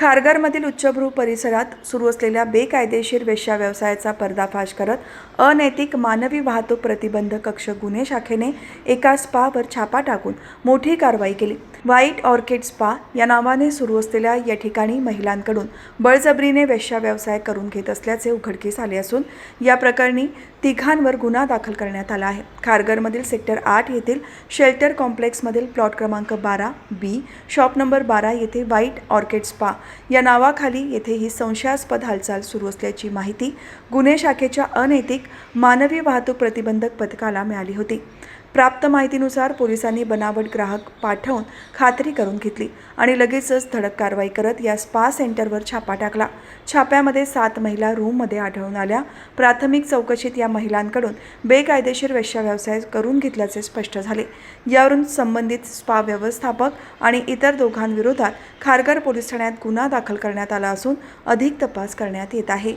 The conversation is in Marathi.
खारघरमधील उच्चभ्रू परिसरात सुरू असलेल्या बेकायदेशीर वेश्या व्यवसायाचा पर्दाफाश करत अनैतिक मानवी वाहतूक प्रतिबंध कक्ष गुन्हे शाखेने एका स्पावर छापा टाकून मोठी कारवाई केली. व्हाईट ऑर्किड स्पा या नावाने सुरू असलेल्या या ठिकाणी महिलांकडून बळजबरीने वेश्या व्यवसाय करून घेत असल्याचे उघडकीस आले असून या प्रकरणी तिघांवर गुन्हा दाखल करण्यात आला आहे. खारघरमधील सेक्टर आठ येथील शेल्टर कॉम्प्लेक्समधील प्लॉट क्रमांक बारा बी शॉप नंबर बारा येथे व्हाईट ऑर्किड स्पा या नावाखाली येथे ही संशयास्पद हालचाल सुरू असल्याची माहिती गुन्हे शाखेच्या अनैतिक मानवी वाहतूक प्रतिबंधक पथकाला मिळाली होती. प्राप्त माहितीनुसार पोलिसांनी बनावट ग्राहक पाठवून खात्री करून घेतली आणि लगेचच धडक कारवाई करत या स्पा सेंटरवर छापा टाकला. छाप्यामध्ये सात महिला रूममध्ये आढळून आल्या. प्राथमिक चौकशीत या महिलांकडून बेकायदेशीर वेश्या व्यवसाय करून घेतल्याचे स्पष्ट झाले. यावरून संबंधित स्पा व्यवस्थापक आणि इतर दोघांविरोधात खारघर पोलीस ठाण्यात गुन्हा दाखल करण्यात आला असून अधिक तपास करण्यात येत आहे.